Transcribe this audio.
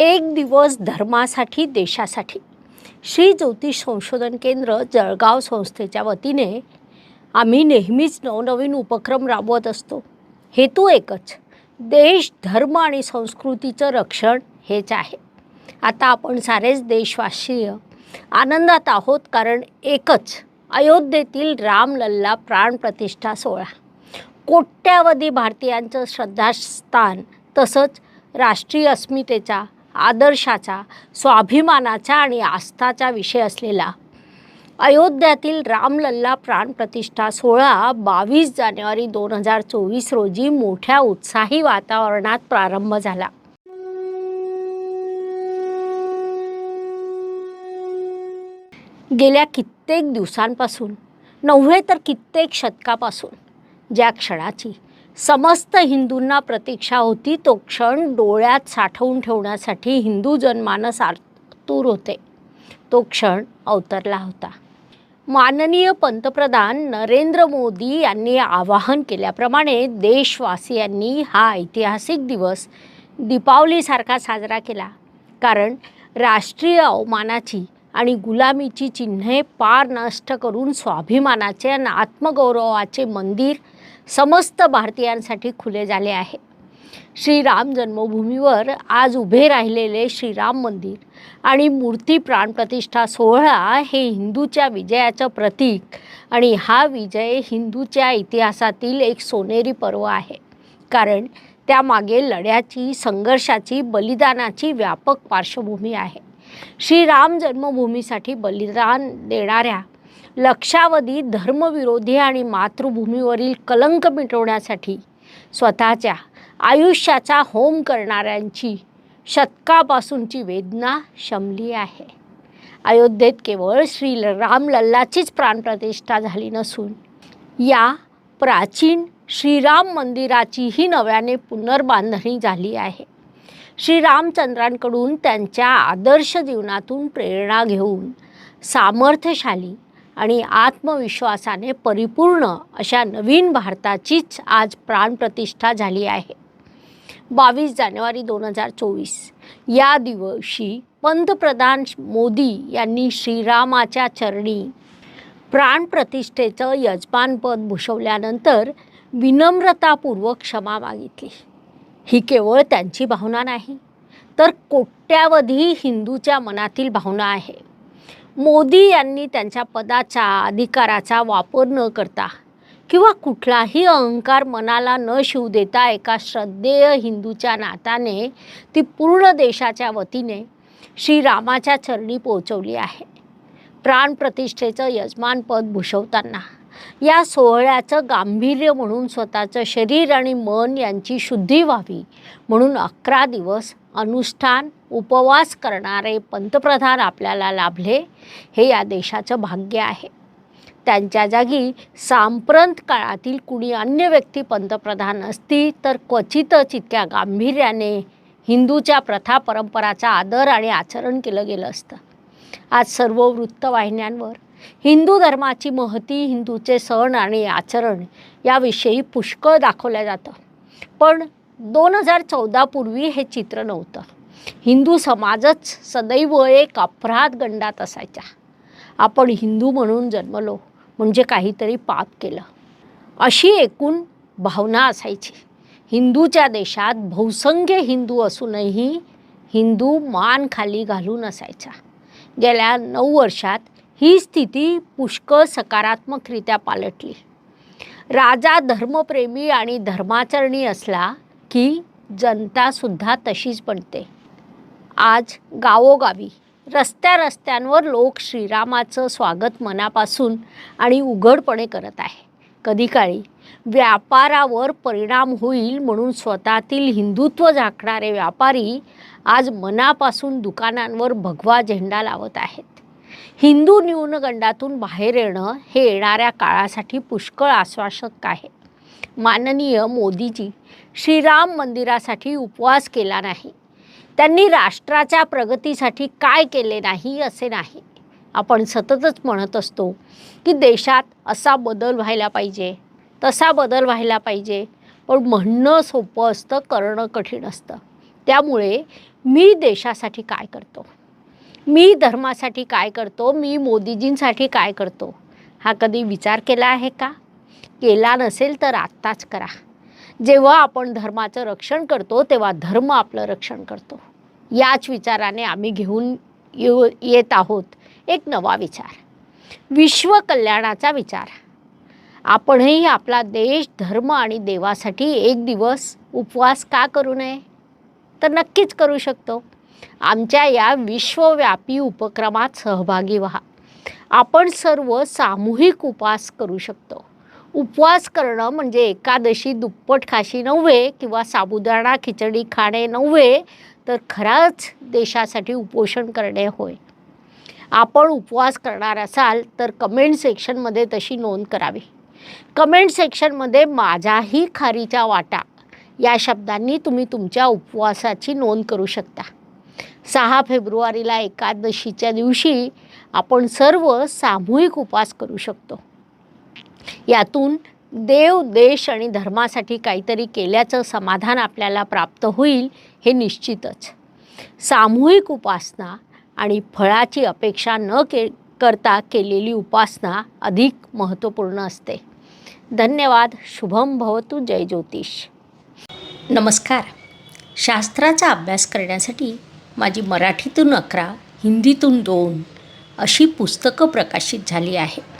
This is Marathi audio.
एक दिवस धर्मासाठी देशासाठी. श्री ज्योतिष संशोधन केंद्र जळगाव संस्थेच्या वतीने आम्ही नेहमीच नवनवीन उपक्रम राबवत असतो. हेतू एकच देश धर्म आणि संस्कृतीचं रक्षण हेच आहे. आता आपण सारेच देशवासीय आनंदात आहोत कारण एकच अयोध्येतील रामलल्ला प्राणप्रतिष्ठा सोहळा. कोट्यावधी भारतीयांचं श्रद्धास्थान तसंच राष्ट्रीय अस्मितेचा आदर्शाचा स्वाभिमानाचा आणि आस्थाचा विषय असलेला अयोध्यातील रामलल्ला प्राणप्रतिष्ठा सोहळा बावीस जानेवारी दोन हजार चोवीस रोजी मोठ्या उत्साही वातावरणात प्रारंभ झाला. गेल्या कित्येक दिवसांपासून नव्हे तर कित्येक शतकापासून ज्या क्षणाची समस्त हिंदूंना प्रतीक्षा होती. तो क्षण डोळ्यात साठवून ठेवण्यासाठी हिंदू जनमानस आतुर होते. तो क्षण अवतरला होता. माननीय पंतप्रधान नरेंद्र मोदी यांनी आवाहन केल्याप्रमाणे देशवासियांनी हा ऐतिहासिक दिवस दीपावलीसारखा साजरा केला. कारण राष्ट्रीय अवमानाची आणि गुलामीची चिन्हे पार नष्ट करून स्वाभिमानाचे आणि आत्मगौरवाचे मंदिर समस्त भारतीयांसाठी खुले झाले आहे. श्रीराम जन्मभूमीवर आज उभे राहिलेले श्रीराम मंदिर आणि मूर्ती प्राणप्रतिष्ठा सोहळा हे हिंदूच्या विजयाचं प्रतीक आणि हा विजय हिंदूच्या इतिहासातील एक सोनेरी पर्व आहे. कारण त्यामागे लढ्याची संघर्षाची बलिदानाची व्यापक पार्श्वभूमी आहे. श्रीराम जन्मभूमीसाठी बलिदान देणाऱ्या लक्षावधी धर्मविरोधी आणि मातृभूमीवरील कलंक मिटवण्यासाठी स्वतःच्या आयुष्याचा होम करणाऱ्यांची शतकापासूनची वेदना शमली आहे. अयोध्येत केवळ श्री रामलल्लाचीच प्राणप्रतिष्ठा झाली नसून या प्राचीन श्रीराम मंदिराचीही नव्याने पुनर्बांधणी झाली आहे. श्रीरामचंद्रांकडून त्यांच्या आदर्श जीवनातून प्रेरणा घेऊन सामर्थ्यशाली आणि आत्मविश्वासाने परिपूर्ण अशा नवीन भारताचीच आज प्राणप्रतिष्ठा झाली आहे. बावीस जानेवारी दोन हजार चोवीस या दिवशी पंतप्रधान मोदी यांनी श्रीरामाच्या चरणी प्राणप्रतिष्ठेचं यजमानपद भूषवल्यानंतर विनम्रतापूर्वक क्षमा मागितली. ही केवळ त्यांची भावना नाही तर कोट्यावधी हिंदूच्या मनातील भावना आहे. मोदी यांनी त्यांच्या पदाचा अधिकाराचा वापर न करता किंवा कुठलाही अहंकार मनाला न शिव देता एका श्रद्धेय हिंदूच्या नाताने ती पूर्ण देशाच्या वतीने श्रीरामाच्या चरणी पोहोचवली आहे. प्राणप्रतिष्ठेचं यजमानपद भूषवताना या सोहळ्याचं गांभीर्य म्हणून स्वतःचं शरीर आणि मन यांची शुद्धी व्हावी म्हणून अकरा दिवस अनुष्ठान उपवास करणारे पंतप्रधान आपल्याला लाभले हे या देशाचं भाग्य आहे. त्यांच्या जागी सांप्रत काळातील कुणी अन्य व्यक्ती पंतप्रधान असती तर क्वचितच इतक्या गांभीर्याने हिंदूच्या प्रथा परंपराचा आदर आणि आचरण केलं गेलं असतं. आज सर्व वृत्तवाहिन्यांवर हिंदू धर्माची महती हिंदूचे सण आणि आचरण याविषयी पुष्कळ दाखवलं जातं. पण दोन हजार चौदापूर्वी हे चित्र नव्हतं. हिंदू समाजच सदैव एक अपराध गंडात असायचा. आपण हिंदू म्हणून जन्मलो म्हणजे काहीतरी पाप केलं. अशी एकूण भावना असायची. हिंदूच्या देशात बहुसंख्य हिंदू असूनही हिंदू मान खाली घालून असायचा. गेल्या नऊ वर्षात ही स्थिती पुष्कळ सकारात्मकरित्या पालटली. राजा धर्मप्रेमी आणि धर्माचरणी असला की जनतासुद्धा तशीच बनते. आज गावोगावी रस्त्या रस्त्यांवर लोक श्रीरामाचं स्वागत मनापासून आणि उघडपणे करत आहे. कधी काळी व्यापारावर परिणाम होईल म्हणून स्वतःतील हिंदुत्व झाकणारे व्यापारी आज मनापासून दुकानांवर भगवा झेंडा लावत आहेत. हिंदू न्यूनगंडातून बाहेर येणं हे येणाऱ्या काळासाठी पुष्कळ आश्वासक आहे. माननीय मोदीजी श्रीराम मंदिरासाठी उपवास केला नाही. त्यांनी राष्ट्राच्या प्रगतीसाठी काय केले नाही असे नाही. आपण सततच म्हणत असतो की देशात असा बदल व्हायला पाहिजे तसा बदल व्हायला पाहिजे. पण म्हणणं सोपं असतं करणं कठीण असतं. त्यामुळे मी देशासाठी काय करतो? मी धर्मासाठी काय करतो? मी मोदीजींसाठी काय करतो? हा कधी विचार केला आहे का? केला नसेल तर आत्ताच करा. जेव्हा आपण धर्माचं रक्षण करतो तेव्हा धर्म आपलं रक्षण करतो. याच विचाराने आम्ही घेऊन येऊ येत आहोत. एक नवा विचार. विश्व कल्याणाचा विचार. आपणही आपला देश धर्म आणि देवासाठी एक दिवस उपवास का करू नये? तर नक्कीच करू शकतो. आमच्या या विश्वव्यापी उपक्रमात सहभागी व्हा. आपण सर्व सामूहिक उपवास करू शकतो. उपवास करणं म्हणजे एकादशी दुप्पट खाशी नव्हे किंवा साबुदाणा खिचडी खाणे नव्हे तर खराच देशासाठी उपोषण करणे होय. आपण उपवास करणार असाल तर कमेंट सेक्शनमध्ये तशी नोंद करावी. कमेंट सेक्शनमध्ये माझाही खारीचा वाटा या शब्दांनी तुम्ही तुमच्या उपवासाची नोंद करू शकता. सहा फेब्रुवारीला एकादशीच्या दिवशी आपण सर्व सामूहिक उपवास करू शकतो. यातून देव देश आणि धर्मासाठी काहीतरी केल्याचं समाधान आपल्याला प्राप्त होईल हे निश्चितच. सामूहिक उपासना आणि फळाची अपेक्षा न के करता केलेली उपासना अधिक महत्त्वपूर्ण असते. धन्यवाद. शुभम भवतु. जय ज्योतिष. नमस्कार. शास्त्राचा अभ्यास करण्यासाठी माझी मराठीतून अकरा हिंदीतून दोन अशी पुस्तकं प्रकाशित झाली आहेत.